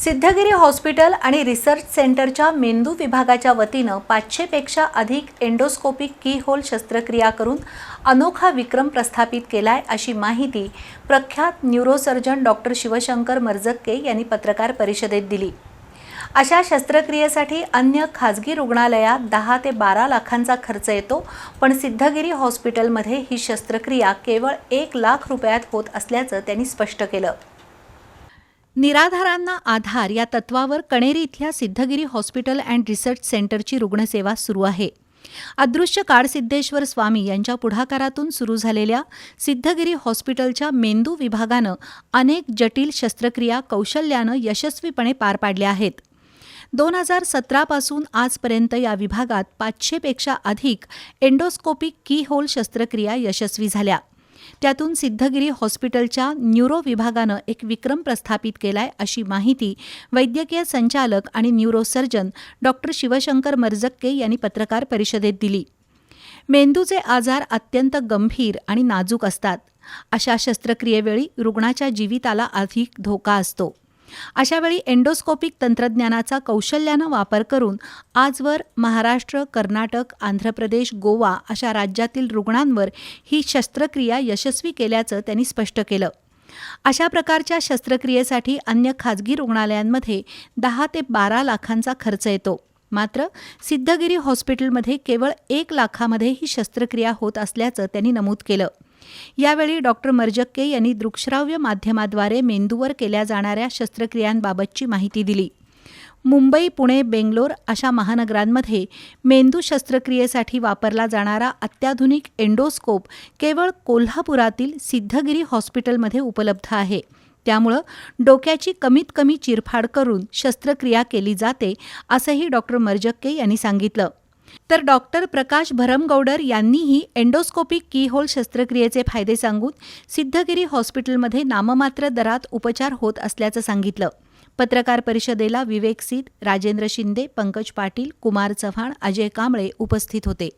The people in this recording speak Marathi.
सिद्धगिरी हॉस्पिटल आणि रिसर्च सेंटरच्या मेंदू विभागाच्या वतीनं पाचशेपेक्षा अधिक एंडोस्कोपिक की होल शस्त्रक्रिया करून अनोखा विक्रम प्रस्थापित केलाय अशी माहिती प्रख्यात न्यूरोसर्जन डॉक्टर शिवशंकर मर्जक्के यांनी पत्रकार परिषदेत दिली. अशा शस्त्रक्रियेसाठी अन्य खाजगी रुग्णालयात दहा ते बारा लाखांचा खर्च येतो पण सिद्धगिरी हॉस्पिटलमध्ये ही शस्त्रक्रिया केवळ एक लाख रुपयात होत असल्याचं त्यांनी स्पष्ट केलं. निराधारांना आधार या तत्वावर कणेरी इथल्या सिद्धगिरी हॉस्पिटल अँड रिसर्च सेंटरची रुग्णसेवा सुरू आहे. अदृश्य काळसिद्धेश्वर स्वामी यांच्या पुढाकारातून सुरू झालेल्या सिद्धगिरी हॉस्पिटलच्या मेंदू विभागानं अनेक जटिल शस्त्रक्रिया कौशल्यानं यशस्वीपणे पार पाडल्या आहेत. दोन हजार सतरापासून आजपर्यंत या विभागात पाचशेपेक्षा अधिक एंडोस्कोपिक की होल शस्त्रक्रिया यशस्वी झाल्या. त्यातून सिद्धगिरी हॉस्पिटलच्या न्यूरो विभागानं एक विक्रम प्रस्थापित केलाय अशी माहिती वैद्यकीय संचालक आणि न्यूरोसर्जन डॉक्टर शिवशंकर मर्जक्के यांनी पत्रकार परिषदेत दिली. मेंदूचे आजार अत्यंत गंभीर आणि नाजूक असतात. अशा शस्त्रक्रियेवेळी रुग्णाच्या जीविताला अधिक धोका असतो. अशावेळी एंडोस्कोपिक तंत्रज्ञानाचा कौशल्यानं वापर करून आजवर महाराष्ट्र कर्नाटक आंध्र प्रदेश गोवा अशा राज्यातील रुग्णांवर ही शस्त्रक्रिया यशस्वी केल्याचं त्यांनी स्पष्ट केलं. अशा प्रकारच्या शस्त्रक्रियेसाठी अन्य खाजगी रुग्णालयांमध्ये दहा ते बारा लाखांचा खर्च येतो. मात्र सिद्धगिरी हॉस्पिटलमध्ये केवळ एक लाखामध्ये ही शस्त्रक्रिया होत असल्याचं त्यांनी नमूद केलं. यावेळी डॉक्टर मर्जक्के यांनी दृकश्राव्य माध्यमाद्वारे मेंदूवर केल्या जाणाऱ्या शस्त्रक्रियांबाबतची माहिती दिली. मुंबई पुणे बेंगलोर अशा महानगरांमध्ये मेंदू शस्त्रक्रियेसाठी वापरला जाणारा अत्याधुनिक एंडोस्कोप केवळ कोल्हापुरातील सिद्धगिरी हॉस्पिटलमध्ये उपलब्ध आहे. त्यामुळं डोक्याची कमीत कमी चिरफाड करून शस्त्रक्रिया केली जाते असंही डॉक्टर मर्जक्के यांनी सांगितलं. तर डॉक्टर प्रकाश भरमगौडर यांनीही एंडोस्कोपिक कीहोल शस्त्रक्रियेचे फायदे सांगून सिद्धगिरी हॉस्पिटलमध्ये नाममात्र दरात उपचार होत असल्याचं सांगितलं. पत्रकार परिषदेला विवेक सीत राजेंद्र शिंदे पंकज पाटील कुमार चव्हाण अजय कांबळे उपस्थित होते.